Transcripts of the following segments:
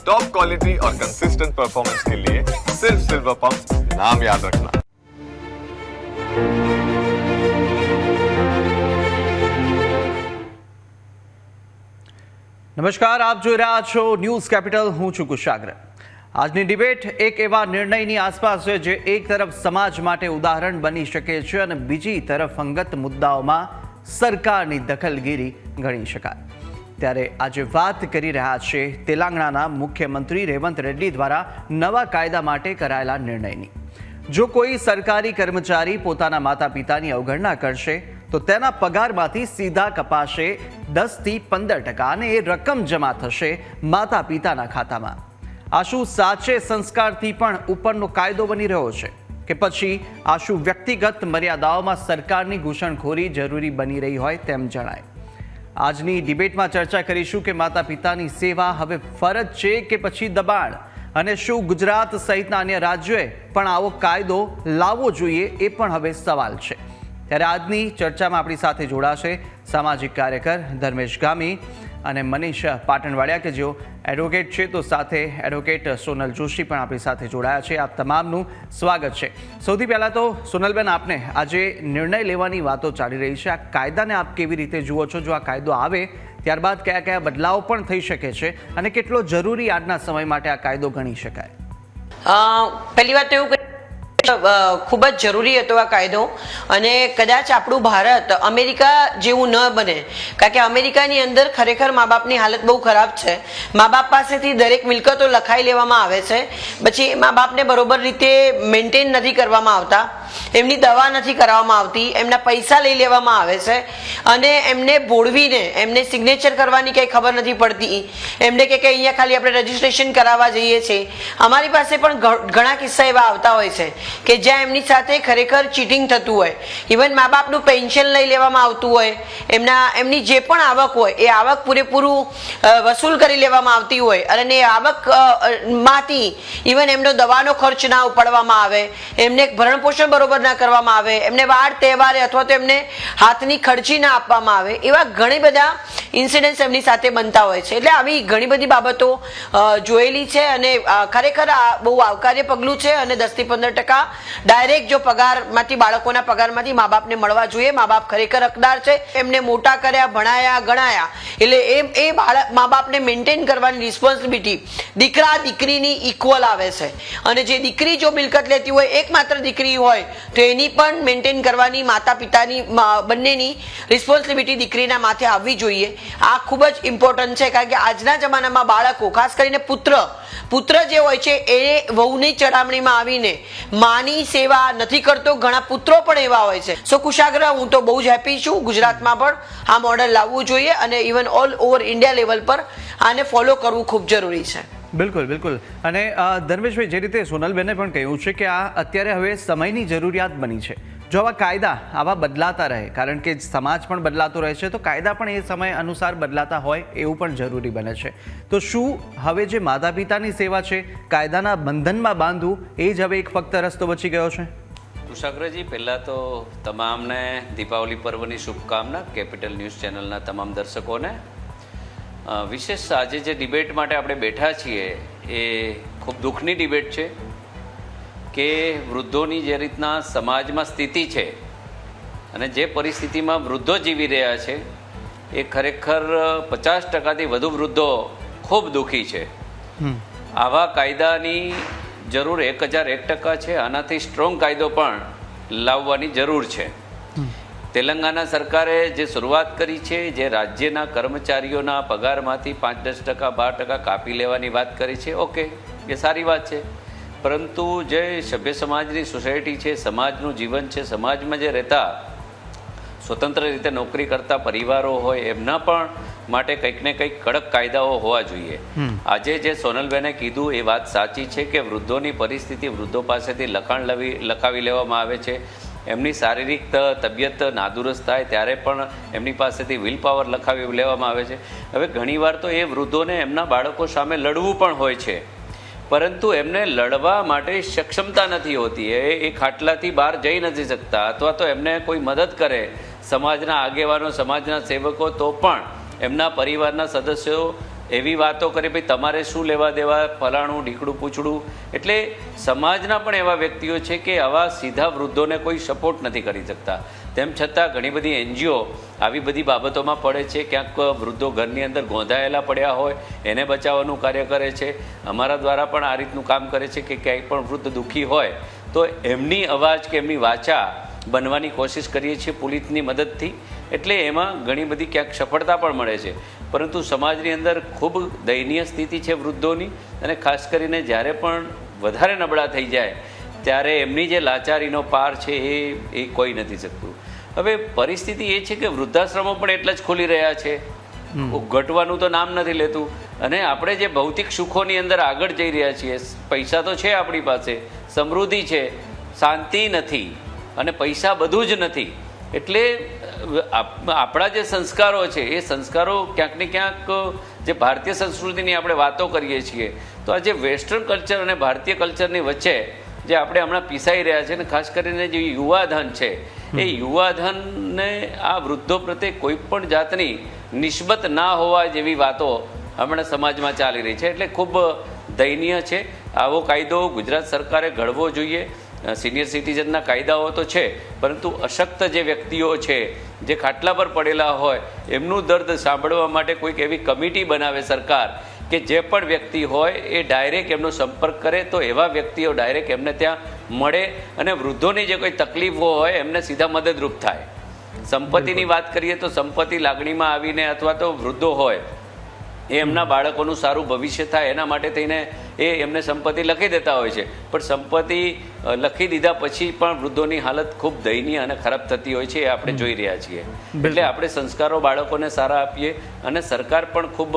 Top quality और consistent performance के लिए सिर्फ सिल्वर पंप नाम याद रखना નમસ્કાર આપ જોઈ રહ્યા છો ન્યૂઝ કેપિટલ હું છું કુશાગ્ર આજની ડિબેટ એક એવા નિર્ણયની આસપાસ છે જે એક તરફ સમાજ માટે ઉદાહરણ બની શકે છે અને બીજી તરફ અંગત મુદ્દાઓમાં સરકારની દખલગીરી ગણી શકાય ત્યારે આજે વાત કરી રહ્યા છે તેલંગાણાના મુખ્યમંત્રી રેવંત રેડ્ડી દ્વારા નવા કાયદા માટે કરાયેલા નિર્ણયની. જો કોઈ સરકારી કર્મચારી પોતાના માતા પિતાની અવગણના કરશે, તો તેના પગારમાંથી સીધા કપાશે દસથી પંદર ટકા અને એ રકમ જમા થશે માતા પિતાના ખાતામાં. આ શું સાચે સંસ્કારથી પણ ઉપરનો કાયદો બની રહ્યો છે કે પછી આ શું વ્યક્તિગત મર્યાદાઓમાં સરકારની ઘૂસણખોરી જરૂરી બની રહી હોય તેમ જણાય. આજની ડિબેટમાં ચર્ચા કરીશું કે માતા પિતાની સેવા હવે ફરજ છે કે પછી દબાણ? અને શું ગુજરાત સહિતના અન્ય રાજ્યોએ પણ આવો કાયદો લાવવો જોઈએ એ પણ હવે સવાલ છે. ત્યારે આજની ચર્ચામાં આપણી સાથે જોડાશે સામાજિક કાર્યકર ધર્મેશ ગામી અને મનીષ પાટણવાડિયા કે જેઓ એડવોકેટ છે, તો સાથે એડવોકેટ સોનલ જોશી પણ આપણી સાથે જોડાયા છે. આપ તમામનું સ્વાગત છે. સૌથી પહેલાં તો સોનલબેન, આપને આજે નિર્ણય લેવાની વાતો ચાલી રહી છે. આ કાયદાને આપ કેવી રીતે જુઓ છો? જો આ કાયદો આવે, ત્યારબાદ કયા કયા બદલાવ પણ થઈ શકે છે અને કેટલો જરૂરી આજના સમય માટે આ કાયદો ગણી શકાય? પહેલી વાત એવું ખૂબ જ જરૂરી હતો આ કાયદો. અને કદાચ આપણું ભારત અમેરિકા જેવું ન બને. કારણ કે અમેરિકાની અંદર ખરેખર મા બાપની હાલત બહુ ખરાબ છે. મા બાપ પાસેથી દરેક મિલકતો લખાઈ લેવામાં આવે છે. પછી મા બાપને બરોબર રીતે મેન્ટેન નથી કરવામાં આવતા. એમની દવા નથી કરાવવામાં આવતી, એમના પૈસા લઈ લેવામાં આવે છે અને એમને બોળવીને એમને સિગ્નેચર કરવાની કંઈ ખબર નથી પડતી. એમને કે અહીંયા ખાલી આપણે રજીસ્ટ્રેશન કરાવવા જઈએ છીએ અમારી પાસે પણ ઘણા કિસ્સા એવા આવતા હોય છે કે જ્યાં એમની સાથે ખરેખર ચીટિંગ થતું હોય. ઇવન મા બાપનું પેન્શન લઈ લેવામાં આવતું હોય. એમના, એમની જે પણ આવક હોય, એ આવક પૂરેપૂરું વસૂલ કરી લેવામાં આવતી હોય અને એ આવકમાંથી ઇવન એમનો દવાનો ખર્ચ ના ઉપાડવામાં આવે. એમને ભરણપોષણ બરોબર ના કરવામાં આવે, એમને વાર તહેવારે અથવા તો એમને હાથની ખર્ચી ના આપવામાં આવે, એવા ઘણી બધા ઇન્સિડન્ટ્સ એમની સાથે બનતા હોય છે. એટલે આવી ઘણી બધી બાબતો જોયેલી છે અને ખરેખર આ બહુ આવકાર્ય પગલું છે અને દસથી પંદર ટકા ડાયરેક્ટ જો પગારમાંથી, બાળકોના પગારમાંથી મા બાપને મળવા જોઈએ. મા બાપ ખરેખર હકદાર છે. એમને મોટા કર્યા, ભણાયા, ગણાયા. એટલે એ એ બાળક, મા બાપને મેન્ટેન કરવાની રિસ્પોન્સિબિલિટી દીકરા દીકરીની ઇક્વલ આવે છે. અને જે દીકરી જો મિલકત લેતી હોય, એકમાત્ર દીકરી હોય તો એની પણ મેન્ટેન કરવાની માતા પિતાની બંનેની રિસ્પોન્સિબિલિટી દીકરીના માથે આવવી જોઈએ. આ ખૂબ જ ઇમ્પોર્ટન્ટ છે, કારણ કે આજના જમાનામાં બાળકો, ખાસ કરીને પુત્ર પુત્ર જે હોય છે, એ વહુની ચડામણીમાં આવીને માની સેવા નથી કરતો. ઘણા પુત્રો પણ એવા હોય છે. સો કુશાગ્રહ હું તો બહુ જ હેપી છું. ગુજરાતમાં પણ આ મોડલ લાવવું જોઈએ અને even all over India level પર આને ફોલો કરવું ખૂબ જરૂરી છે. બિલકુલ બિલકુલ. અને ધર્મેશભાઈ, જે રીતે સોનલબેને પણ કહ્યું છે કે આ અત્યારે હવે સમયની જરૂરિયાત બની છે. જો આવા કાયદા આવા બદલાતા રહે, કારણ કે સમાજ પણ બદલાતો રહે છે, તો કાયદા પણ એ સમય અનુસાર બદલાતા હોય એવું પણ જરૂરી બને છે. તો શું હવે જે માતા પિતાની સેવા છે, કાયદાના બંધનમાં બાંધવું, એ જ હવે એક ફક્ત રસ્તો બચી ગયો છે? કુશાગ્રજી પહેલાં તો તમામને દીપાવલી પર્વની શુભકામના, કેપિટલ ન્યૂઝ ચેનલના તમામ દર્શકોને. વિશેષ આજે જે ડિબેટ માટે આપણે બેઠા છીએ એ ખૂબ દુઃખની ડિબેટ છે કે વૃદ્ધોની જે રીતના સમાજમાં સ્થિતિ છે અને જે પરિસ્થિતિમાં વૃદ્ધો જીવી રહ્યા છે એ ખરેખર પચાસ ટકાથી વધુ વૃદ્ધો ખૂબ દુઃખી છે. આવા કાયદાની જરૂર એક હજાર એક ટકા છે આનાથી સ્ટ્રોંગ કાયદો પણ લાવવાની જરૂર છે. તેલંગાના સરકારે જે શરૂઆત કરી છે જે રાજ્યના કર્મચારીઓના પગારમાંથી પાંચ દસ ટકા બાર ટકા કાપી લેવાની વાત કરી છે ઓકે એ સારી વાત છે. પરંતુ જે સભ્ય સમાજની સોસાયટી છે સમાજનું જીવન છે સમાજમાં જે રહેતા સ્વતંત્ર રીતે નોકરી કરતા પરિવારો હોય એમના પણ માટે કંઈક ને કંઈક કડક કાયદાઓ હોવા જોઈએ. આજે જે સોનલબેને કીધું એ વાત સાચી છે કે વૃદ્ધોની પરિસ્થિતિ વૃદ્ધો પાસેથી લખાણ લવી લખાવી લેવામાં આવે છે. એમની શારીરિક તબિયત નાદુરસ્ત થાય ત્યારે પણ એમની પાસેથી વિલ પાવર લખાવી લેવામાં આવે છે. હવે ઘણીવાર તો એ વૃદ્ધોને એમના બાળકો સામે લડવું પણ હોય છે. પરંતુ એમને લડવા માટે સક્ષમતા નથી હોતી. એ એ ખાટલાથી બહાર જઈ નથી શકતા અથવા તો એમને કોઈ મદદ કરે સમાજના આગેવાનો, સમાજના સેવકો તો પણ એમના પરિવારના સદસ્યો એવી વાતો કરે, ભાઈ, તમારે શું લેવા દેવા? ફલાણું, ઢીકડું, પૂછડું? એટલે સમાજના પણ એવા વ્યક્તિઓ છે કે આવા સીધા વૃદ્ધોને કોઈ સપોર્ટ નથી કરી શકતા. તેમ છતાં ઘણી બધી એનજીઓ આવી બધી બાબતોમાં પડે છે. ક્યાંક વૃદ્ધો ઘરની અંદર ગોંધાયેલા પડ્યા હોય, એને બચાવવાનું કાર્ય કરે છે. અમારા દ્વારા પણ આ રીતનું કામ કરે છે કે ક્યાંય પણ વૃદ્ધ દુઃખી હોય, તો એમની અવાજ કે એમની વાચા બનવાની કોશિશ કરીએ છીએ પોલીસની મદદથી. એટલે એમાં ઘણી બધી ક્યાંક સફળતા પણ મળે છે. પરંતુ સમાજની અંદર ખૂબ દયનીય સ્થિતિ છે વૃદ્ધોની અને ખાસ કરીને જ્યારે પણ વધારે નબળા થઈ જાય ત્યારે એમની જે લાચારીનો પાર છે એ એ કોઈ નથી શકતું. હવે પરિસ્થિતિ એ છે કે વૃદ્ધાશ્રમો પણ એટલા જ ખુલી રહ્યા છે. ઘટવાનું તો નામ નથી લેતું. અને આપણે જે ભૌતિક સુખોની અંદર આગળ જઈ રહ્યા છીએ પૈસા તો છે આપણી પાસે સમૃદ્ધિ છે શાંતિ નથી અને પૈસા બધું જ નથી. એટલે આપણા જે સંસ્કારો છે એ સંસ્કારો ક્યાંક ને ક્યાંક જે ભારતીય સંસ્કૃતિની આપણે વાતો કરીએ છીએ તો આ જે વેસ્ટર્ન કલ્ચર અને ભારતીય કલ્ચરની વચ્ચે જે આપણે હમણાં પીસાઈ રહ્યા છે ને ખાસ કરીને જે યુવાધન છે એ યુવાધનને આ વૃદ્ધો પ્રત્યે કોઈ પણ જાતની નિસ્બત ના હોવા જેવી વાતો હમણાં સમાજમાં ચાલી રહી છે. એટલે ખૂબ દયનીય છે. આવો કાયદો ગુજરાત સરકારે ઘડવો જોઈએ. સિનિયર સિટીઝનના કાયદાઓ તો છે પરંતુ અશક્ત જે વ્યક્તિઓ છે જે ખાટલા પર પડેલા હોય એમનું દર્દ સાંભળવા માટે કોઈક એવી કમિટી બનાવે સરકાર કે જે પણ વ્યક્તિ હોય એ ડાયરેક્ટ એમનો સંપર્ક કરે તો એવા વ્યક્તિઓ ડાયરેક્ટ એમને ત્યાં મળે અને વૃદ્ધોની જે કોઈ તકલીફો હોય એમને સીધા મદદરૂપ થાય. સંપત્તિની વાત કરીએ તો સંપત્તિ લાગણીમાં આવીને અથવા તો વૃદ્ધો હોય એ એમના બાળકોનું સારું ભવિષ્ય થાય એના માટે થઈને એ એમને સંપત્તિ લખી દેતા હોય છે. પણ સંપત્તિ લખી દીધા પછી પણ વૃદ્ધોની હાલત ખૂબ દયનીય અને ખરાબ થતી હોય છે એ આપણે જોઈ રહ્યા છીએ. એટલે આપણે સંસ્કારો બાળકોને સારા આપીએ અને સરકાર પણ ખૂબ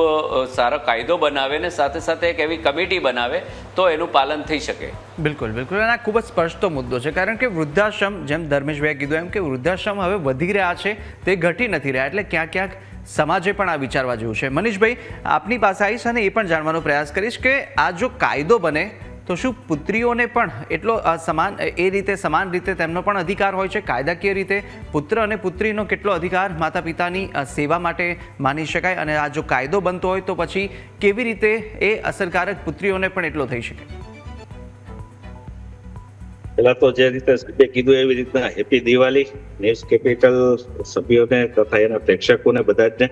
સારો કાયદો બનાવે ને સાથે સાથે એક એવી કમિટી બનાવે તો એનું પાલન થઈ શકે. બિલકુલ બિલકુલ. અને આ ખૂબ જ સ્પષ્ટ મુદ્દો છે. કારણ કે વૃદ્ધાશ્રમ જેમ ધર્મેશભાઈએ કીધું એમ કે વૃદ્ધાશ્રમ હવે વધી રહ્યા છે તે ઘટી નથી રહ્યા. એટલે ક્યાંક ક્યાંક સમાજે પણ આ વિચારવા જેવું છે. મનીષભાઈ, આપની પાસે આવીશ અને એ પણ જાણવાનો પ્રયાસ કરીશ કે આ જો કાયદો બને, તો શું પુત્રીઓને પણ એટલો સમાન, એ રીતે, સમાન રીતે તેમનો પણ અધિકાર હોય છે? કાયદાકીય રીતે પુત્ર અને પુત્રીનો કેટલો અધિકાર માતા પિતાની સેવા માટે માની શકાય? અને આ જો કાયદો બનતો હોય, તો પછી કેવી રીતે એ અસરકારક પુત્રીઓને પણ એટલો થઈ શકે? પેલા તો જે રીતે સાહેબે કીધું એવી રીતના હેપી દિવાળી ન્યૂઝ કેપિટલ સભ્યોને તથા એના પ્રેક્ષકોને બધા જ ને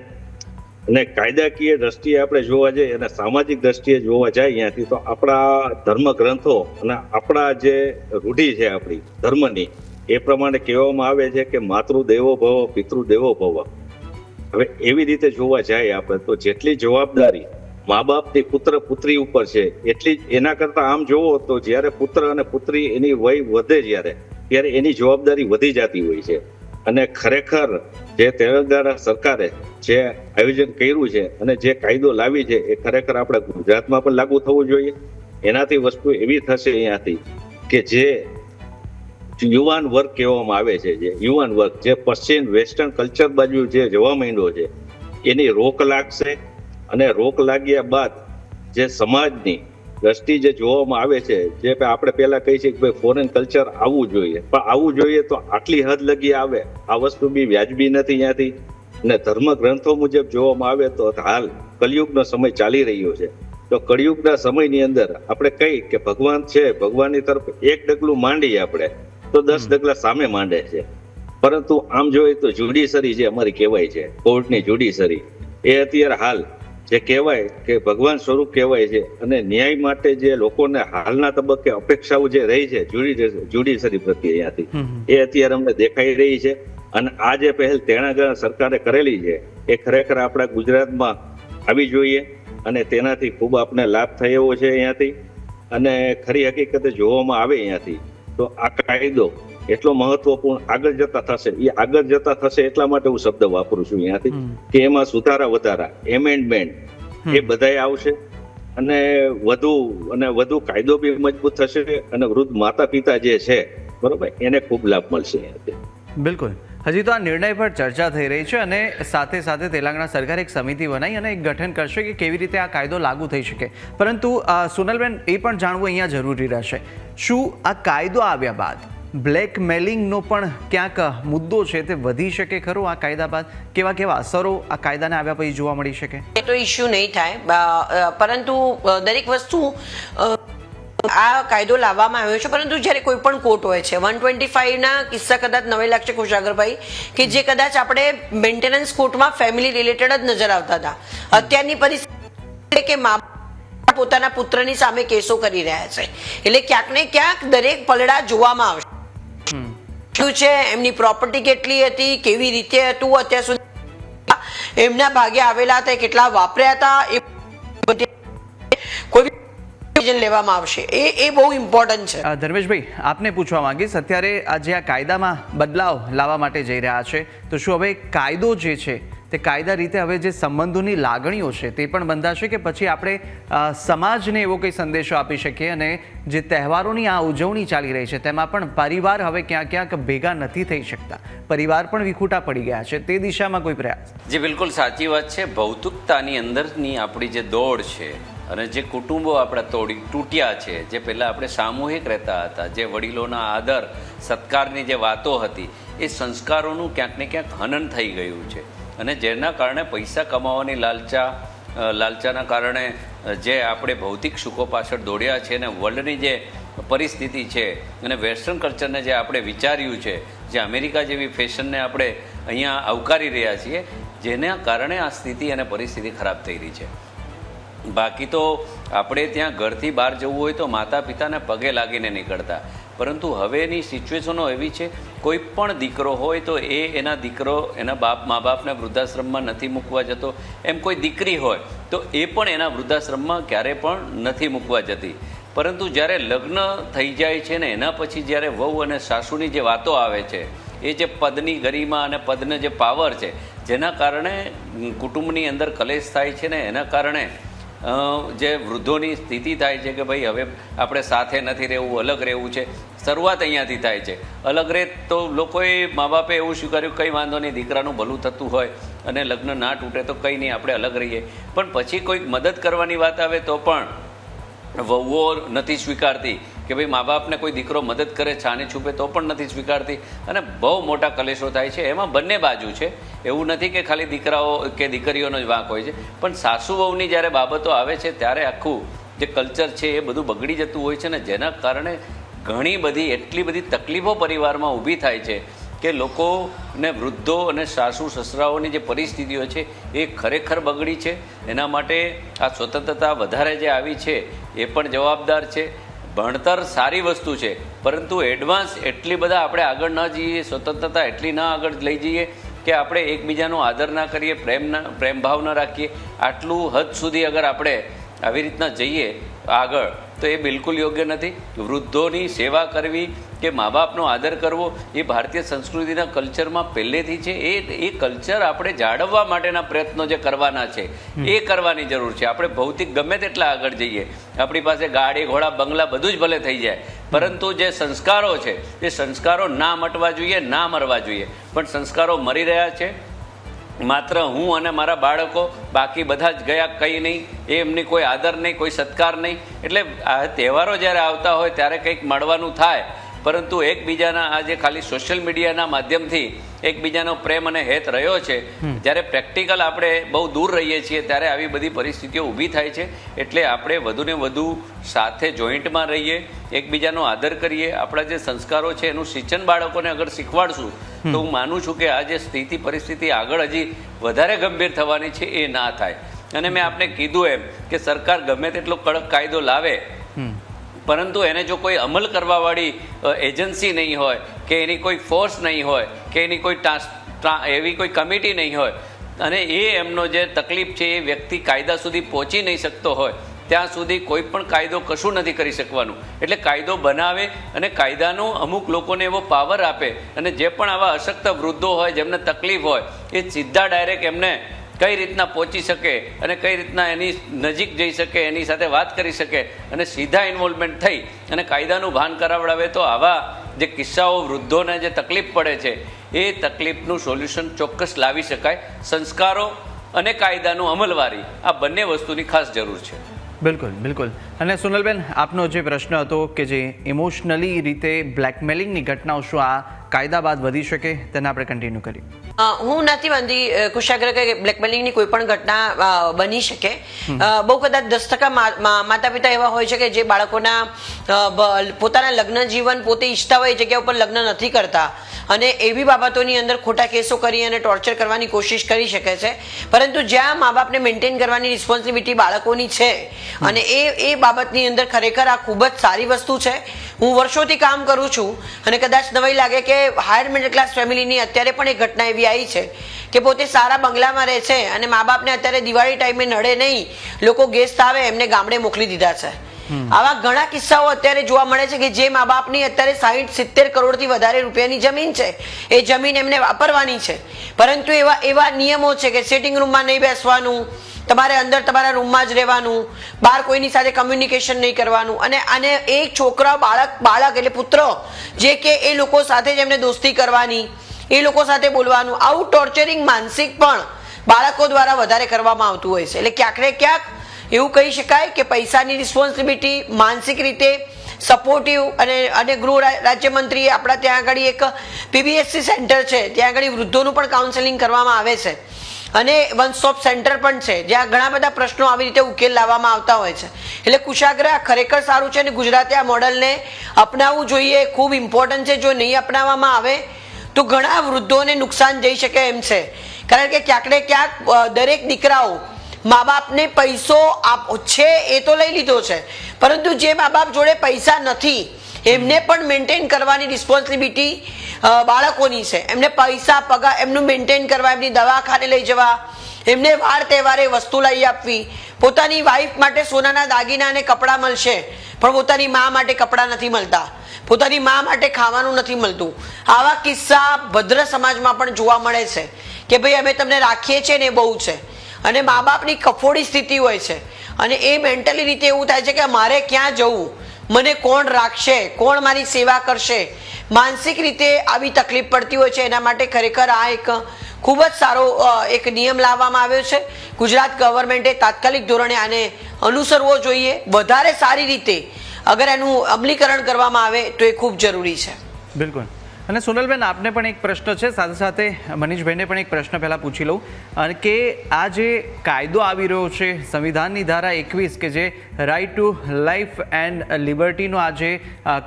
અને કાયદાકીય દ્રષ્ટિએ આપણે જોવા જઈએ, અને સામાજિક દ્રષ્ટિએ જોવા જાય અહીંયાથી તો આપણા ધર્મ ગ્રંથો અને આપણા જે રૂઢિ છે આપણી, ધર્મની, એ પ્રમાણે કહેવામાં આવે છે કે માતૃ દેવો ભવ પિતૃ દેવો ભવ. હવે એવી રીતે જોવા જાય આપણે, તો જેટલી જવાબદારી મા બાપની પુત્ર પુત્રી ઉપર છે. એટલી એના કરતા આમ જોવો તો જ્યારે પુત્ર અને પુત્રી એની વય વધે જ્યારે, ત્યારે એની જવાબદારી વધી જતી હોય છે. અને ખરેખર જે તેલંગાણા સરકારે જે આયોજન કર્યું છે અને જે કાયદો લાવી છે, એ ખરેખર આપણે ગુજરાતમાં પણ લાગુ થવું જોઈએ. એનાથી વસ્તુ એવી થશે અહીંયાથી કે જે યુવાન વર્ગ કહેવામાં આવે છે, જે યુવાન વર્ગ, જે પશ્ચિમ વેસ્ટર્ન કલ્ચર બાજુ જે જવા માંડ્યો છે, એની રોક લાગશે અને રોક લાગ્યા બાદ જે સમાજની દ્રષ્ટિ જે જોવામાં આવે છે જે આપણે પહેલા કહી છીએ કે ભાઈ ફોરેન કલ્ચર આવવું જોઈએ. પણ આવવું જોઈએ તો આટલી હદ લગી આવે. આ વસ્તુ બી વ્યાજબી નથી ત્યાંથી. અને ધર્મ ગ્રંથો મુજબ જોવામાં આવે તો હાલ કલયુગનો સમય ચાલી રહ્યો છે. તો કળિયુગના સમયની અંદર આપણે કહી કે ભગવાન છે ભગવાનની તરફ એક ડગલું માંડીએ આપણે તો દસ ડગલા સામે માંડે છે. પરંતુ આમ જોઈએ તો જુડીસરી જે અમારી કહેવાય છે કોર્ટની જુડીસરી એ અત્યારે હાલ જે કહેવાય કે ભગવાન સ્વરૂપ કહેવાય છે અને ન્યાય માટે જે લોકોને હાલના તબક્કે અપેક્ષાઓ જે રહી છે જુડિશરી પ્રત્યે અહીંયાથી એ અત્યારે અમને દેખાઈ રહી છે અને આ જે પહેલ તેણાગણા સરકારે કરેલી છે એ ખરેખર આપણા ગુજરાતમાં આવી જોઈએ અને તેનાથી ખૂબ આપને લાભ થયો છે અહીંયાથી. અને ખરી હકીકતે જોવામાં આવે અહીંયાથી. તો આ કાયદો એટલો મહત્વપૂર્ણ આગળ જતા થશે. એ આગળ જતા થશે એટલા માટે હું શબ્દ વાપરું છું અહીંયાથી કે એમાં સુધારા વધારા એમેન્ડમેન્ટ એ બધાય આવશે અને વધુ અને વધુ કાયદો બી મજબૂત થશે અને વૃદ્ધ માતા પિતા જે છે બરોબર એને ખૂબ લાભ મળશે બિલકુલ. હજી તો આ નિર્ણય પર ચર્ચા થઈ રહી છે અને સાથે સાથે તેલંગાણા સરકાર એક સમિતિ બનાવી અને એક ગઠન કરશે કે કેવી રીતે આ કાયદો લાગુ થઈ શકે. પરંતુ સોનલબેન એ પણ જાણવું અહીંયા જરૂરી રહેશે. શું આ કાયદો આવ્યા બાદ બ્લેકમેલિંગનો પણ ક્યાંક મુદ્દો છે તે વધી શકે ખરો આ કાયદા બાદ? કેવા કેવા અસરો આ કાયદાને આવ્યા પછી જોવા મળી શકે? એ તો ઇશ્યુ નહીં થાય. પરંતુ દરેક વસ્તુ આ કાયદો લાવવામાં આવ્યો છે. પરંતુ જ્યારે કોઈ પણ કોર્ટ હોય છે, વન ટ્વેન્ટી ફાઈવના કિસ્સા કદાચ નવે લાગશે કુશાગરભાઈ, કે જે કદાચ આપણે મેન્ટેનન્સ કોર્ટમાં ફેમિલી રિલેટેડ જ નજર આવતા હતા. અત્યારની પરિસ્થિતિ કે મા પોતાના પુત્રની સામે કેસો કરી રહ્યા છે. એટલે ક્યાંક ને ક્યાંક દરેક પલડા જોવામાં આવશે. શું છે? એમની પ્રોપર્ટી કેટલી હતી? કેવી રીતે હતું? અત્યાર સુધી એમના ભાગે આવેલા હતા કેટલા વાપર્યા હતા? એ કોઈ decision લેવામાં આવશે. એ એ બહુ ઇમ્પોર્ટન્ટ છે. ધર્મેશભાઈ આપને પૂછવા માંગીશ અત્યારે આ જે આ કાયદામાં બદલાવ લાવવા માટે જઈ રહ્યા છે. તો શું હવે કાયદો જે છે તે કાયદા રીતે હવે જે સંબંધોની લાગણીઓ છે તે પણ બંધાશે કે પછી આપણે સમાજને એવો કંઈ સંદેશો આપી શકીએ અને જે તહેવારોની આ ઉજવણી ચાલી રહી છે તેમાં પણ પરિવાર હવે ક્યાં ક્યાંક ભેગા નથી થઈ શકતા. પરિવાર પણ વિખૂટા પડી ગયા છે. તે દિશામાં કોઈ પ્રયાસ? જે બિલકુલ સાચી વાત છે. ભૌતિકતાની અંદરની આપણી જે દોડ છે અને જે કુટુંબો આપણા તોડી તૂટ્યા છે, જે પહેલાં આપણે સામૂહિક રહેતા હતા, જે વડીલોના આદર, સત્કારની જે વાતો હતી, એ સંસ્કારોનું ક્યાંક ને ક્યાંક હનન થઈ ગયું છે. અને જેના કારણે પૈસા કમાવાની લાલચા લાલચાના કારણે જે આપણે ભૌતિક સુખો પાછળ દોડ્યા છે અને વર્લ્ડની જે પરિસ્થિતિ છે અને વેસ્ટર્ન કલ્ચરને જે આપણે વિચાર્યું છે, જે અમેરિકા જેવી ફેશનને આપણે અહીંયા આવકારી રહ્યા છીએ, જેના કારણે આ સ્થિતિ અને પરિસ્થિતિ ખરાબ થઈ રહી છે. બાકી તો આપણે ત્યાં ઘરથી બહાર જવું હોય તો માતા પિતાને પગે લાગીને નીકળતા. પરંતુ હવેની સિચ્યુએશનો એવી છે, કોઈ પણ દીકરો હોય તો એ એના દીકરો, એના બાપ, મા બાપને વૃદ્ધાશ્રમમાં નથી મૂકવા જતો. એમ કોઈ દીકરી હોય તો એ પણ એના વૃદ્ધાશ્રમમાં ક્યારે પણ નથી મૂકવા જતી. પરંતુ જ્યારે લગ્ન થઈ જાય છે ને એના પછી જ્યારે વહુ અને સાસુની જે વાતો આવે છે, એ જે પદની ગરિમા અને પદનો જે પાવર છે, જેના કારણે કુટુંબની અંદર કલેશ થાય છે ને એના કારણે જે વૃદ્ધોની સ્થિતિ થાય છે કે ભાઈ હવે આપણે સાથે નથી રહેવું, અલગ રહેવું છે, શરૂઆત અહીંયાથી થાય છે. અલગ રહે તો લોકોએ મા બાપે એવું સ્વીકાર્યું, કંઈ વાંધો નહીં, દીકરાનું ભલું થતું હોય અને લગ્ન ના તૂટે તો કંઈ નહીં, આપણે અલગ રહીએ. પણ પછી કોઈક મદદ કરવાની વાત આવે તો પણ વહુઓ નથી સ્વીકારતી. કે ભાઈ મા બાપને કોઈ દીકરો મદદ કરે, છાને છૂપે તો પણ નથી સ્વીકારતી. અને બહુ મોટા કલેશો થાય છે. એમાં બંને બાજુ છે. એવું નથી કે ખાલી દીકરાઓ કે દીકરીઓનો જ વાંક હોય છે. પણ સાસુ વહુની જ્યારે બાબતો આવે છે, ત્યારે આખું જે કલ્ચર છે એ બધું બગડી જતું હોય છે ને જેના કારણે ઘણી બધી, એટલી બધી તકલીફો પરિવારમાં ઊભી થાય છે કે લોકોને વૃદ્ધો અને સાસુ સસરાઓની જે પરિસ્થિતિઓ છે એ ખરેખર બગડી છે. એના માટે આ સ્વતંત્રતા વધારે જે આવી છે એ પણ જવાબદાર છે. ભણતર સારી વસ્તુ છે, પરંતુ એડવાન્સ એટલી બધા આપણે આગળ ન જઈએ, સ્વતંત્રતા એટલી ના આગળ લઈ જઈએ કે આપણે એકબીજાનો આદર ના કરીએ, પ્રેમ ના, પ્રેમભાવ ન રાખીએ, આટલું હદ સુધી અગર આપણે આવી રીતના જઈએ આગળ તો એ બિલકુલ યોગ્ય નથી. વૃદ્ધોની સેવા કરવી કે મા બાપનો આદર કરવો એ ભારતીય સંસ્કૃતિના કલ્ચરમાં પહેલેથી છે. એ એ કલ્ચર આપણે જાળવવા માટેના પ્રયત્નો જે કરવાના છે, એ કરવાની જરૂર છે. આપણે ભૌતિક ગમે તેટલા આગળ જઈએ, આપણી પાસે ગાડી, ઘોડા, બંગલા બધું જ ભલે થઈ જાય, પરંતુ જે સંસ્કારો છે, એ સંસ્કારો ના મટવા જોઈએ, ના મરવા જોઈએ. પણ સંસ્કારો મરી રહ્યા છે માત્ર હું અને મારા બાળકો બાકી બધા જ ગયા, કંઈ નહીં. એ એમની કોઈ આદર નહીં, કોઈ સત્કાર નહીં. એટલે આ તહેવારો જ્યારે આવતા હોય ત્યારે કંઈક મળવાનું થાય. પરંતુ એકબીજાના આ જે ખાલી સોશિયલ મીડિયાના માધ્યમથી એકબીજાનો પ્રેમ અને હેત રહ્યો છે જ્યારે પ્રેક્ટિકલ આપણે બહુ દૂર રહીએ છીએ ત્યારે આવી બધી પરિસ્થિતિઓ ઊભી થાય છે એટલે આપણે વધુને વધુ સાથે જોઈન્ટમાં રહીએ એકબીજાનો આદર કરીએ. આપણા જે સંસ્કારો છે એનું સિંચન બાળકોને અગર શીખવાડશું તો હું માનું છું કે આ જે સ્થિતિ પરિસ્થિતિ આગળ હજી વધારે ગંભીર થવાની છે એ ના થાય. અને મેં આપને કીધું એમ કે સરકાર ગમે તેટલો કડક કાયદો લાવે પરંતુ એને જો કોઈ અમલ કરવાવાળી એજન્સી નહીં હોય, કે એની કોઈ ફોર્સ નહીં હોય, કે એની કોઈ એવી કોઈ કમિટી નહીં હોય, અને એ એમનો જે તકલીફ છે એ વ્યક્તિ કાયદા સુધી પહોંચી નહીં શકતો હોય, ત્યાં સુધી કોઈ પણ કાયદો કશું નથી કરી શકવાનું. એટલે કાયદો બનાવે અને કાયદાનો અમુક લોકોને એવો પાવર આપે અને જે પણ આવા અશક્ત વૃદ્ધો હોય, જેમને તકલીફ હોય, એ સીધા ડાયરેક્ટ એમને કઈ રીતના પહોંચી શકે અને કઈ રીતના એની નજીક જઈ શકે, એની સાથે વાત કરી શકે અને સીધા ઇન્વોલ્વમેન્ટ થઈ અને કાયદાનું ભાન કરાવડાવે તો આવા જે કિસ્સાઓ, વૃદ્ધોને જે તકલીફ પડે છે, એ તકલીફનું સોલ્યુશન ચોક્કસ લાવી શકાય. સંસ્કારો અને કાયદાનું અમલવારી આ બંને વસ્તુની ખાસ જરૂર છે. બિલકુલ બિલકુલ. અને સોનલબેન આપનો જે પ્રશ્ન હતો કે જે ઇમોશનલી રીતે બ્લેકમેલિંગની ઘટનાઓ શું આ કાયદા બાદ વધી શકે તેને આપણે કન્ટિન્યુ કરીએ. હું નથી માનતી કુશાગ્ર કે બ્લેકમેલિંગની કોઈ પણ ઘટના બની શકે. બહુ કદાચ દસ ટકા માતા પિતા એવા હોય છે કે જે બાળકોના પોતાના લગ્ન જીવન પોતે ઈચ્છતા હોય એ જગ્યા ઉપર લગ્ન નથી કરતા. અને એવી બાબતોની અંદર ખોટા કેસો કરી અને ટોર્ચર કરવાની કોશિશ કરી શકે છે. પરંતુ જ્યાં મા બાપને મેન્ટેન કરવાની રિસ્પોન્સિબિલિટી બાળકોની છે અને એ એ બાબતની અંદર ખરેખર આ ખૂબ જ સારી વસ્તુ છે. હું વર્ષોથી કામ કરું છું અને કદાચ નવાઈ લાગે કે હાયર મિડલ ક્લાસ ફેમિલીની અત્યારે પણ એક ઘટના એવી આવી છે કે પોતે સારા બંગલામાં રહે છે અને મા બાપને અત્યારે દિવાળી ટાઈમે નડે નહીં. લોકો ગેસ્ટ આવે, એમને ગામડે મોકલી દીધા છે. આવા ઘણા કિસ્સાઓ અત્યારે જોવા મળે છે કે જે મા બાપની અત્યારે સાહીઠ, સિત્તેર કરોડથી વધારે રૂપિયાની જમીન છે. એ જમીન એમને વાપરવાની છે. પરંતુ એવા એવા નિયમો છે કે સિટિંગ રૂમમાં નહીં બેસવાનું, તમારે અંદર તમારા રૂમમાં જ રહેવાનું, બહાર કોઈની સાથે કમ્યુનિકેશન નહીં કરવાનું. અને અને એક છોકરા, બાળક બાળક એટલે પુત્ર, જે કે એ લોકો સાથે જ એમને દોસ્તી કરવાની, એ લોકો સાથે બોલવાનું. આવું ટોર્ચરિંગ માનસિક પણ બાળકો દ્વારા વધારે કરવામાં આવતું હોય છે. એટલે ક્યાંક ને ક્યાંક એવું કહી શકાય કે પૈસાની રિસ્પોન્સિબિલિટી માનસિક રીતે સપોર્ટિવ અને અને ગૃહ રાજ્યમંત્રીએ આપણા ત્યાં આગળ એક પીબીએસસી સેન્ટર છે, ત્યાં આગળ વૃદ્ધોનું પણ કાઉન્સેલિંગ કરવામાં આવે છે. અને વન સ્ટોપ સેન્ટર પણ છે, જ્યાં ઘણા બધા પ્રશ્નો આવી રીતે ઉકેલ લાવવામાં આવતા હોય છે. એટલે કુશાગ્રહ ખરેખર સારું છે અને ગુજરાતે આ મોડલને અપનાવવું જોઈએ, ખૂબ ઇમ્પોર્ટન્ટ છે. જો નહીં અપનાવવામાં આવે, તો ઘણા વૃદ્ધોને નુકસાન જઈ શકે એમ છે. કારણ કે ક્યાંક ને ક્યાંક દરેક દીકરાઓ મા બાપને પૈસો આપ. છે, એ તો લઈ લીધો છે. પરંતુ જે મા બાપ જોડે પૈસા નથી, એમને પણ મેન્ટેન કરવાની રિસ્પોન્સિબિલિટી બાળકોની છે. એમને પૈસા, પગાર, એમનું મેન્ટેન કરવા, એમની દવાખાને લઈ જવા, એમને વાર તહેવારે વસ્તુ લઈ આપવી. પોતાની વાઈફ માટે સોનાના દાગીના અને કપડાં મળશે, પણ પોતાની મા માટે કપડાં નથી મળતા. પોતાની મા માટે ખાવાનું નથી મળતું. આવા કિસ્સા ભદ્ર સમાજમાં પણ જોવા મળે છે કે ભાઈ અમે તમને રાખીએ છીએ ને બહુ છે. અને મા બાપની કફોડી સ્થિતિ હોય છે. અને એ મેન્ટલી રીતે એવું થાય છે કે મારે ક્યાં જવું? મને કોણ રાખશે? કોણ મારી સેવા કરશે? માનસિક રીતે આવી તકલીફ પડતી હોય છે. એના માટે ખરેખર આ એક ખૂબ જ સારો એક નિયમ લાવવામાં આવ્યો છે. ગુજરાત ગવર્મેન્ટે તાત્કાલિક ધોરણે આને અનુસરવો જોઈએ. વધારે સારી રીતે અગર એનું અમલીકરણ કરવામાં આવે તો એ ખૂબ જરૂરી છે. બિલકુલ. અને સોનલબેન, આપને પણ એક પ્રશ્ન છે. સાથે સાથે મનીષભાઈને પણ એક પ્રશ્ન પહેલાં પૂછી લઉં. અને કે આ જે કાયદો આવી રહ્યો છે, સંવિધાનની ધારા એકવીસ કે જે રાઇટ ટુ લાઈફ એન્ડ લિબર્ટીનો આ જે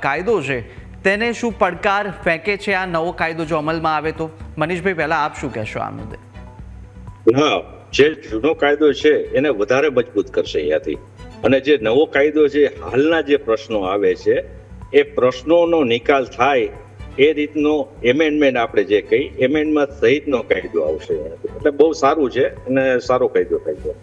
કાયદો છે, તેને શું પડકાર ફેંકે છે આ નવો કાયદો જો અમલમાં આવે તો? મનીષભાઈ, પહેલાં આપ શું કહેશો આ મુદ્દે? હા, જે જૂનો કાયદો છે એને વધારે મજબૂત કરશે અહીંયાથી. અને જે નવો કાયદો છે, હાલના જે પ્રશ્નો આવે છે, એ પ્રશ્નોનો નિકાલ થાય એ રીતનો એમેન્ડમેન્ટ આપણે જે કહી એમેન્ડમેન્ટ સહિતનો કાયદો આવશે. એટલે બહુ સારું છે અને સારો કાયદો કાયદો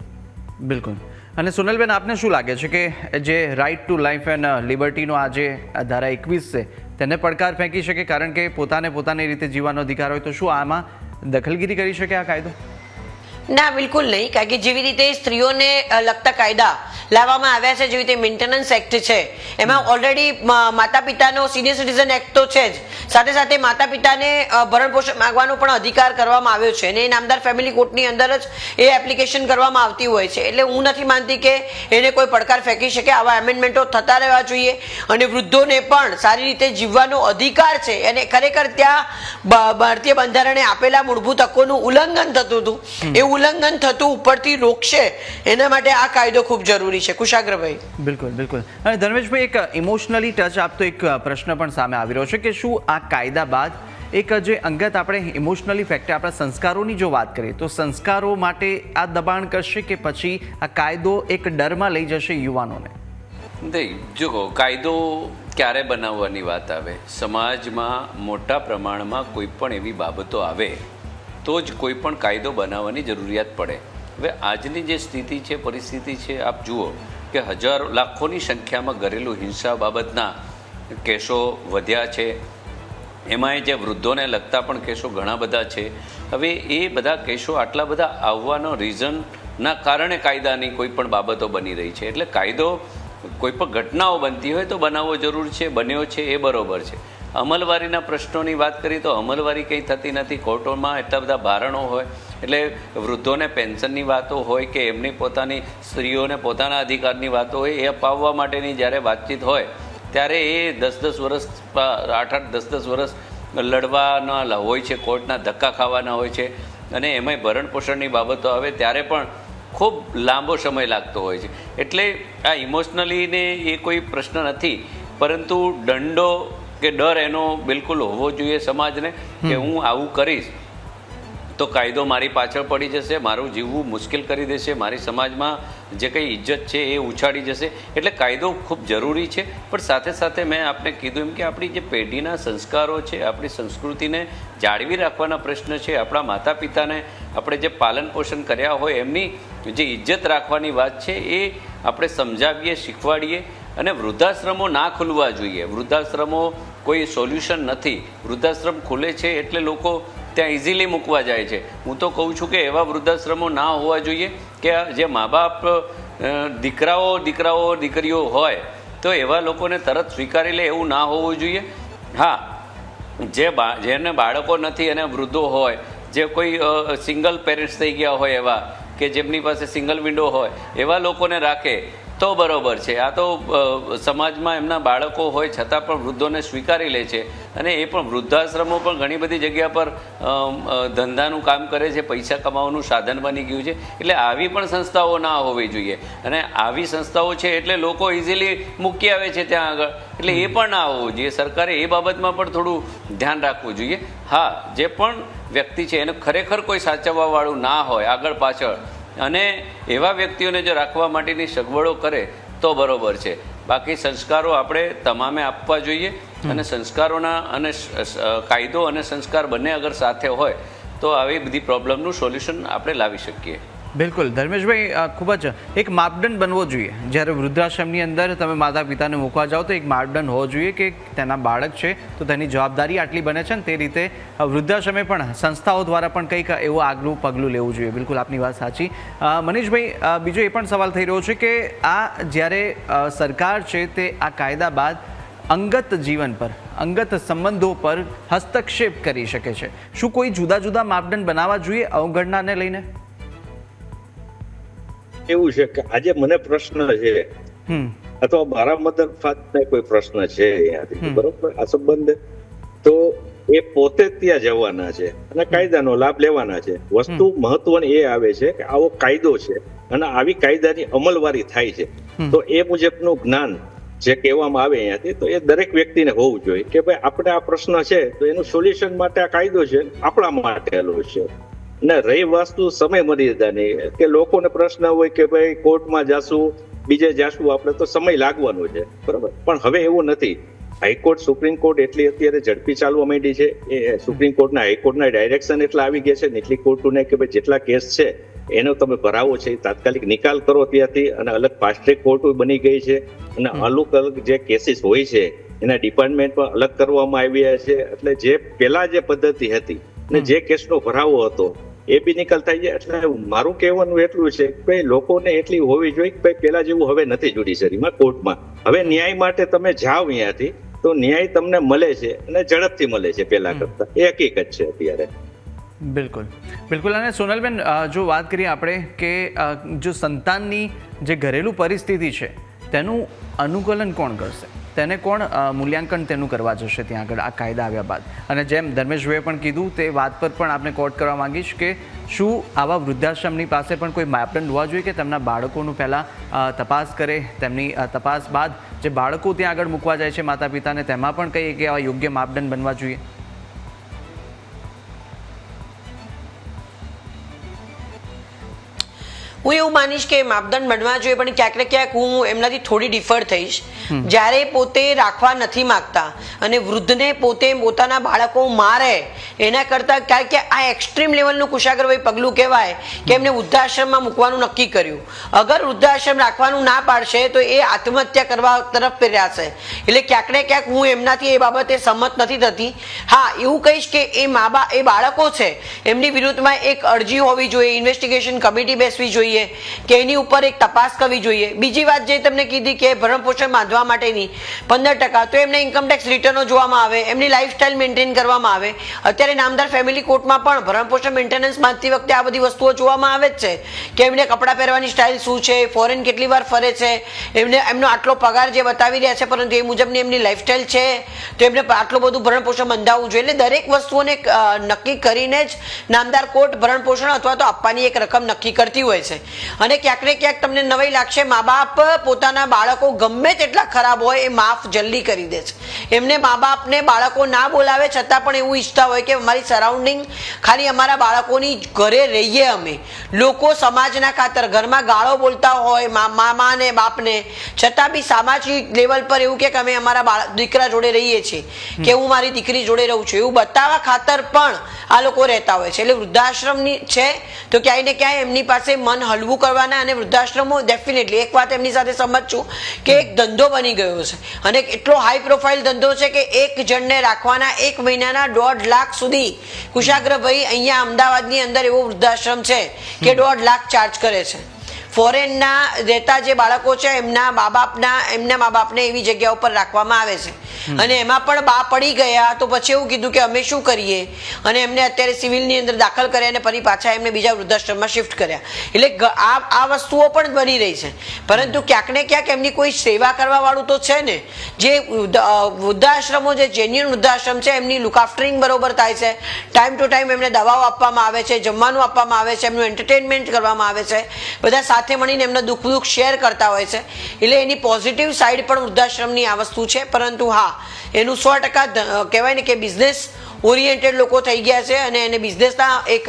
બિલકુલ. અને સોનલબેન આપને શું લાગે છે કે જે રાઇટ ટુ લાઈફ એન્ડ લિબર્ટીનો આ જે ધારા એકવીસ છે તેને પડકાર ફેંકી શકે? કારણ કે પોતાને પોતાની રીતે જીવવાનો અધિકાર હોય તો શું આમાં દખલગીરી કરી શકે આ કાયદો? ના બિલકુલ નહીં. કારણ કે જેવી રીતે સ્ત્રીઓને લગતા કાયદા લાવવામાં આવ્યા છે જેવી રીતે મેન્ટેનન્સ એક્ટ છે એમાં ઓલરેડી માતા પિતાનો સિનિયર સિટીઝન એક્ટ તો છે જ. સાથે સાથે માતા પિતાને ભરણ પોષણ માંગવાનો પણ અધિકાર કરવામાં આવ્યો છે અને નામદાર ફેમિલી કોર્ટની અંદર જ એ એપ્લિકેશન કરવામાં આવતી હોય છે. એટલે હું નથી માનતી કે એને કોઈ પડકાર ફેંકી શકે, આવા એમેન્ડમેન્ટો થતા રહેવા જોઈએ અને વૃદ્ધોને પણ સારી રીતે જીવવાનો અધિકાર છે. અને ખરેખર ત્યાં ભારતીય બંધારણે આપેલા મૂળભૂત હકોનું ઉલ્લંઘન થતું હતું. એ ઉલ્લંઘન થતું ઉપરથી રોકશે, એના માટે આ કાયદો ખૂબ જરૂરી છે. કુશાગ્રભાઈ. બિલકુલ બિલકુલ. અને ધર્મેશભાઈ, એક ઇમોશનલી ટચ આપતો એક પ્રશ્ન પણ સામે આવી રહ્યો છે કે શું આ કાયદા બાદ એક જે અંગત આપણે ઇમોશનલી ફેક્ટર આપણા સંસ્કારોની જો વાત કરીએ, તો સંસ્કારો માટે આ દબાણ કરશે કે પછી આ કાયદો એક ડરમાં લઈ જશે યુવાનોને? નહીં જો કાયદો ક્યારે બનાવવાની વાત આવે? સમાજમાં મોટા પ્રમાણમાં કોઈ પણ એવી બાબતો આવે, તો જ કોઈ પણ કાયદો બનાવવાની જરૂરિયાત પડે. હવે આજની જે સ્થિતિ છે, પરિસ્થિતિ છે, આપ જુઓ કે હજારો, લાખોની સંખ્યામાં ઘરેલું હિંસા બાબતના કેસો વધ્યા છે. એમાંય જે વૃદ્ધોને લગતા પણ કેસો ઘણા બધા છે. હવે એ બધા કેસો આટલા બધા આવવાનો રીઝનના કારણે કાયદાની કોઈ પણ બાબતો બની રહી છે. એટલે કાયદો કોઈ પણ ઘટનાઓ બનતી હોય તો બનાવવો જરૂર છે, બન્યો છે, એ બરાબર છે. અમલવારીના પ્રશ્નોની વાત કરીએ તો અમલવારી કંઈ થતી નથી. કોર્ટોમાં એટલા બધા ભારણો હોય. એટલે વૃદ્ધોને પેન્શનની વાતો હોય કે એમની પોતાની સ્ત્રીઓને પોતાના અધિકારની વાતો હોય, એ અપાવવા માટેની જ્યારે વાતચીત હોય ત્યારે એ દસ દસ વર્ષ આઠ આઠ દસ દસ વર્ષ લડવાના હોય છે કોર્ટના ધક્કા ખાવાના હોય છે અને એમાંય ભરણ પોષણની બાબતો આવે ત્યારે પણ ખૂબ લાંબો સમય લાગતો હોય છે. એટલે આ ઇમોશનલીને એ કોઈ પ્રશ્ન નથી પરંતુ દંડો કે ડર એનો બિલકુલ હોવો જોઈએ સમાજને કે હું આવું કરીશ તો કાયદો મારી પાછળ પડી જશે મારું જીવવું મુશ્કેલ કરી દેશે મારી સમાજમાં જે કંઈ ઇજ્જત છે એ ઉછાળી જશે. એટલે કાયદો ખૂબ જરૂરી છે. પણ સાથે સાથે મેં આપને કીધું એમ કે આપણી જે પેઢીના સંસ્કારો છે, આપણી સંસ્કૃતિને જાળવી રાખવાના પ્રશ્ન છે, આપણા માતા પિતાને આપણે જે પાલન પોષણ કર્યા હોય એમની જે ઇજ્જત રાખવાની વાત છે એ આપણે સમજાવીએ, શીખવાડીએ અને વૃદ્ધાશ્રમો ના ખુલવા જોઈએ. વૃદ્ધાશ્રમો કોઈ સોલ્યુશન નથી. વૃદ્ધાશ્રમ ખુલે છે એટલે લોકો ત્યાં ઇઝીલી મૂકવા જાય છે. હું તો કહું છું કે એવા વૃદ્ધાશ્રમો ના હોવા જોઈએ કે જે મા બાપ દીકરાઓ દીકરાઓ, દીકરીઓ હોય, તો એવા લોકોને તરત સ્વીકારી લે એવું ના હોવું જોઈએ. હા, જે બા, જેને બાળકો નથી અને વૃદ્ધો હોય, જે કોઈ સિંગલ પેરેન્ટ્સ થઈ ગયા હોય એવા, કે જેમની પાસે સિંગલ વિન્ડો હોય, એવા લોકોને રાખે. તો બરોબર છે. આ તો સમાજમાં એમના બાળકો હોય છતાં પણ વૃદ્ધોને સ્વીકારી લે છે અને એ પણ વૃદ્ધાશ્રમો પણ ઘણી બધી જગ્યા પર ધંધાનું કામ કરે છે, પૈસા કમાવાનું સાધન બની ગયું છે. એટલે આવી પણ સંસ્થાઓ ના હોવી જોઈએ. અને આવી સંસ્થાઓ છે એટલે લોકો ઇઝીલી મૂકી આવે છે ત્યાં આગળ. એટલે એ પણ ના હોવું જોઈએ. સરકારે એ બાબતમાં પણ થોડું ધ્યાન રાખવું જોઈએ. હા, જે પણ વ્યક્તિ છે એને ખરેખર કોઈ સાચવવાવાળું ના હોય, આગળ પાછળ અને એવા વ્યક્તિઓને જો રાખવા માટેની સગવડો કરે તો બરોબર છે. બાકી સંસ્કારો આપણે તમામે આપવા જોઈએ અને સંસ્કારોના અને કાયદો અને સંસ્કાર બંને અગર સાથે હોય તો આવી બધી પ્રોબ્લેમનું સોલ્યુશન આપણે લાવી શકીએ. બિલકુલ. ધર્મેશભાઈ ખૂબ જ એક માપદંડ બનવો જોઈએ. જ્યારે વૃદ્ધાશ્રમની અંદર તમે માતા પિતાને મૂકવા જાઓ તો એક માપદંડ હોવો જોઈએ કે તેના બાળક છે તો તેની જવાબદારી આટલી બને છે ને તે રીતે વૃદ્ધાશ્રમે પણ સંસ્થાઓ દ્વારા પણ કંઈક એવું આગલું પગલું લેવું જોઈએ. બિલકુલ આપની વાત સાચી. મનીષભાઈ બીજો એ પણ સવાલ થઈ રહ્યો છે કે આ જ્યારે સરકાર છે તે આ કાયદા બાદ અંગત જીવન પર, અંગત સંબંધો પર હસ્તક્ષેપ કરી શકે છે. શું કોઈ જુદા જુદા માપદંડ બનાવવા જોઈએ અવગણનાને લઈને? એવું છે કે આજે મને પ્રશ્ન છે. અથવા મારા મધર ફાધરને કોઈ પ્રશ્ન છે અહીંયાથી બરોબર? આ સંબંધ તો એ પોતે ત્યાં જવાના છે અને કાયદાનો લાભ લેવાના છે. વસ્તુ મહત્વની એ આવે છે કે આવો કાયદો છે અને આવી કાયદાની અમલવારી થાય છે. તો એ મુજબનું જ્ઞાન જે કહેવામાં આવે અહીંયાથી તો એ દરેક વ્યક્તિને હોવું જોઈએ કે ભાઈ આપણે આ પ્રશ્ન છે તો એનું સોલ્યુશન માટે આ કાયદો છે આપણા માટેલો છે. ને રહી વાસ્તુ સમય મર્યાદાની કે લોકોને પ્રશ્ન હોય કે ભાઈ કોર્ટમાં જાશું બીજે જાશું આપણે તો સમય લાગવાનો છે. બરાબર? પણ હવે એવું નથી. હાઈકોર્ટ સુપ્રીમ કોર્ટ એટલી અત્યારે ઝડપી ચાલવા માંડી છે. એ સુપ્રીમ કોર્ટના હાઈકોર્ટના ડાયરેક્શન એટલા આવી ગયા છે ને. એટલી કોર્ટોને કે ભાઈ જેટલા કેસ છે એનો તમે ભરાવો છે. તાત્કાલિક નિકાલ કરો ત્યાંથી અને અલગ ફાસ્ટ ટ્રેક કોર્ટો બની ગઈ છે. અને અલગ અલગ જે કેસીસ હોય છે એના ડિપાર્ટમેન્ટમાં અલગ કરવામાં આવ્યા છે. એટલે જે પહેલા જે પદ્ધતિ હતી ને જે કેસનો ભરાવો હતો એ બી નિકાલ થાય જાય એટલે મારું કહેવાનું એટલું છે કે લોકોને એટલી હોવી જોઈએ કે ભાઈ પેલા જેવું હવે નથી જ્યુડિશરીમાં કોર્ટમાં. હવે ન્યાય માટે તમે જાઓ અહીંયાથી તો ન્યાય તમને મળે છે અને ઝડપથી મળે છે પેલા કરતા. એ હકીકત છે અત્યારે. બિલકુલ. બિલકુલ. અને સોનલબેન જો વાત કરીએ આપણે કે જો સંતાનની જે ઘરેલું પરિસ્થિતિ છે તેનું અનુકૂલન કોણ કરશે? તેને કોણ મૂલ્યાંકન તેનું કરવા જશે ત્યાં આગળ, આ કાયદા આવ્યા બાદ. અને જેમ ધર્મેશભાઈએ પણ કીધું, તે વાત પર પણ આપણે કોર્ટ કરવા માંગીશ કે શું આવા વૃદ્ધાશ્રમની પાસે પણ કોઈ માપદંડ હોવા જોઈએ કે તેમના બાળકોનું પહેલાં તપાસ કરે, તેમની તપાસ બાદ જે બાળકો ત્યાં આગળ મૂકવા જાય છે માતા પિતાને તેમાં પણ કંઈ એક એવા યોગ્ય માપદંડ બનવા જોઈએ? હું એવું માનીશ કે માપદંડ બનવા જોઈએ, પણ ક્યાંક ને ક્યાંક હું એમનાથી થોડી ડિફર થઈશ. જ્યારે પોતે રાખવા નથી માગતા અને વૃદ્ધને પોતે પોતાના બાળકો મારે, એના કરતાં કારણ કે આ એક્સ્ટ્રીમ લેવલનું કુશાગરભાઈ પગલું કહેવાય કે એમને વૃદ્ધાશ્રમમાં મૂકવાનું નક્કી કર્યું. અગર વૃદ્ધાશ્રમ રાખવાનું ના પાડશે, તો એ આત્મહત્યા કરવા તરફ પ્રેરાશે એટલે ક્યાંક ને ક્યાંક હું એમનાથી એ બાબતે સંમત નથી થતી. હા, એવું કહીશ કે એ મા બા એ બાળકો છે, એમની વિરુદ્ધમાં એક અરજી હોવી જોઈએ ઇન્વેસ્ટિગેશન કમિટી બેસવી જોઈએ જોઈએ કે એની ઉપર એક તપાસ કરવી જોઈએ. બીજી વાત જે તમને કીધી કે ભરણપોષણ બાંધવા માટેની પંદર ટકા, તો એમને ઇન્કમટેક્સ રિટર્નો જોવામાં આવે, એમની લાઈફસ્ટાઈલ મેન્ટેન કરવામાં આવે. અત્યારે નામદાર ફેમિલી કોર્ટમાં પણ ભરણપોષણ મેન્ટેનન્સ બાંધતી વખતે આ બધી વસ્તુઓ જોવામાં આવે જ છે કે એમને કપડાં પહેરવાની સ્ટાઇલ શું છે ફોરેન કેટલી વાર ફરે છે, એમને, એમનો આટલો પગાર જે બતાવી રહ્યા છે, પરંતુ એ મુજબની એમની લાઈફસ્ટાઈલ છે, તો એમને આટલું બધું ભરણપોષણ બંધાવવું જોઈએ. એટલે દરેક વસ્તુઓને નક્કી કરીને જ નામદાર કોર્ટ ભરણપોષણ અથવા તો આપવાની એક રકમ નક્કી કરતી હોય છે. અને ક્યાંક ને ક્યાંક તમને નવાઈ લાગશે મા બાપ પોતાના બાળકો ગમે તેટલા ખરાબ હોય એ માફ જલ્દી કરી દે એમને મા બાપને બાળકો ના બોલાવે છતાં પણ એવું ઈચ્છતા હોય કે અમારી સરાઉન્ડિંગ ખાલી અમારા બાળકોની ઘરે રહીએ અમે. લોકો સમાજના ખાતર, ઘરમાં ગાળો બોલતા હોય મા- મામા ને બાપને. છતાં બી સામાજિક લેવલ પર એવું કે અમે અમારા દીકરા જોડે રહીએ છીએ. કે હું મારી દીકરી જોડે રહું છું. એવું બતાવવા ખાતર પણ આ લોકો રહેતા હોય છે. એટલે વૃદ્ધાશ્રમની છે તો ક્યાંય ને ક્યાંય એમની પાસે મન હલવું કરવાના અને વૃદ્ધાશ્રમો ડેફિનેટલી એક વાત એમની સાથે સમજ છું કે એક ધંધો બની ગયો છે. અને એટલો હાઈ પ્રોફાઇલ ધંધો છે કે એક જણને રાખવાના એક મહિનાના દોઢ લાખ સુધી કુશાગ્રભાઈ અહીંયા અમદાવાદની અંદર એવો વૃદ્ધાશ્રમ છે કે દોઢ લાખ ચાર્જ કરે છે. ફોરેનના રહેતા જે બાળકો છે એમના મા બાપના એમના મા બાપને એવી જગ્યા ઉપર રાખવામાં આવે છે. અને એમાં પણ બા પડી ગયા તો પછી એવું કીધું કે અમે શું કરીએ? અને એમને અત્યારે સિવિલની અંદર દાખલ કર્યા અને ફરી પાછા એમને બીજા વૃદ્ધાશ્રમમાં શિફ્ટ કર્યા. એટલે આ આ વસ્તુઓ પણ બની રહી છે. પરંતુ ક્યાંક ને ક્યાંક એમની કોઈ સેવા કરવા વાળું તો છે ને જે વૃદ્ધ- વૃદ્ધાશ્રમો જે જેન્યુન વૃદ્ધાશ્રમ છે એમની લુક આફ્ટરિંગ બરોબર થાય છે. ટાઈમ ટુ ટાઈમ એમને દવાઓ આપવામાં આવે છે જમવાનું આપવામાં આવે છે એમનું એન્ટરટેનમેન્ટ કરવામાં આવે છે. બધા સાથે મળીને એમના દુઃખ દુઃખ શેર કરતા હોય છે. એટલે એની પોઝિટિવ સાઈડ પણ વૃદ્ધાશ્રમની આ વસ્તુ છે. પરંતુ હા, એનું સો ટકા કહેવાય ને કે બિઝનેસ ઓરિએન્ટેડ લોકો થઈ ગયા છે અને એને બિઝનેસના એક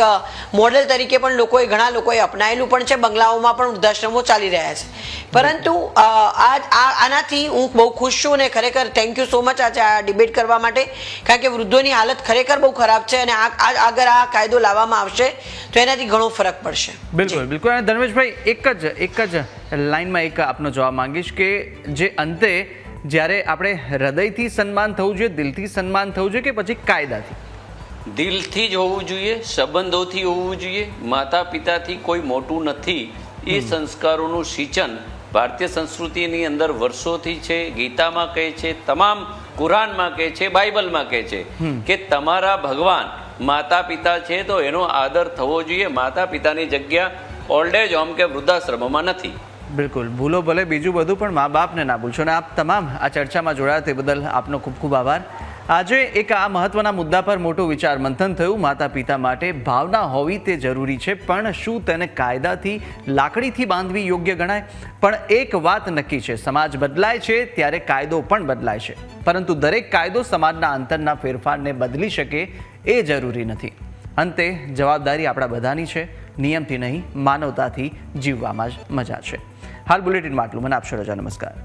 મોડેલ તરીકે પણ લોકોએ ઘણા લોકોએ અપનાયેલું પણ છે. બંગલાઓમાં પણ વૃદ્ધાશ્રમો ચાલી રહ્યા છે. પરંતુ આ આનાથી હું બહુ ખુશ છું અને ખરેખર થેન્ક યુ સો મચ આજે આ ડિબેટ કરવા માટે. કારણ કે વૃદ્ધોની હાલત ખરેખર બહુ ખરાબ છે અને આ આ- આગળ આ કાયદો લાવવામાં આવશે તો એનાથી ઘણો ફરક પડશે. બિલકુલ બિલકુલ. અને ધર્મેશભાઈ એક જ એક જ લાઈનમાં એક આપનો જવાબ માંગીશ કે જે અંતે જ્યારે આપણે હૃદયથી સન્માન થવું જોઈએ દિલથી સન્માન થવું જોઈએ કે પછી કાયદાથી? દિલથી જ હોવું જોઈએ સંબંધોથી હોવું જોઈએ માતા પિતાથી કોઈ મોટું નથી. એ સંસ્કારોનું સિંચન ભારતીય સંસ્કૃતિની અંદર વર્ષોથી છે ગીતામાં કહે છે તમામ કુરાનમાં કહે છે બાઇબલમાં કહે છે કે તમારા ભગવાન માતા પિતા છે તો એનો આદર થવો જોઈએ. માતા પિતાની જગ્યા ઓલ્ડ એજ હોમ કે વૃદ્ધાશ્રમમાં નથી. બિલકુલ. ભૂલો ભલે, બીજું બધું પણ મા બાપને ના ભૂલશો. અને આપ તમામ આ ચર્ચામાં જોડાયા તે બદલ આપનો ખૂબ ખૂબ આભાર. આજે એક આ મહત્વના મુદ્દા પર મોટું વિચાર મંથન થયું. માતા પિતા માટે ભાવના હોવી તે જરૂરી છે, પણ શું તેને કાયદાથી, લાકડીથી બાંધવી યોગ્ય ગણાય? પણ એક વાત નક્કી છે, સમાજ બદલાય છે, ત્યારે કાયદો પણ બદલાય છે. પરંતુ દરેક કાયદો સમાજના અંતરના ફેરફારને બદલી શકે એ જરૂરી નથી. અંતે જવાબદારી આપણા બધાની છે. નિયમથી નહીં, માનવતાથી જીવવામાં જ મજા છે. હાલ બુલેટિનમાં આટલું. મને આપશો રજા નમસ્કાર.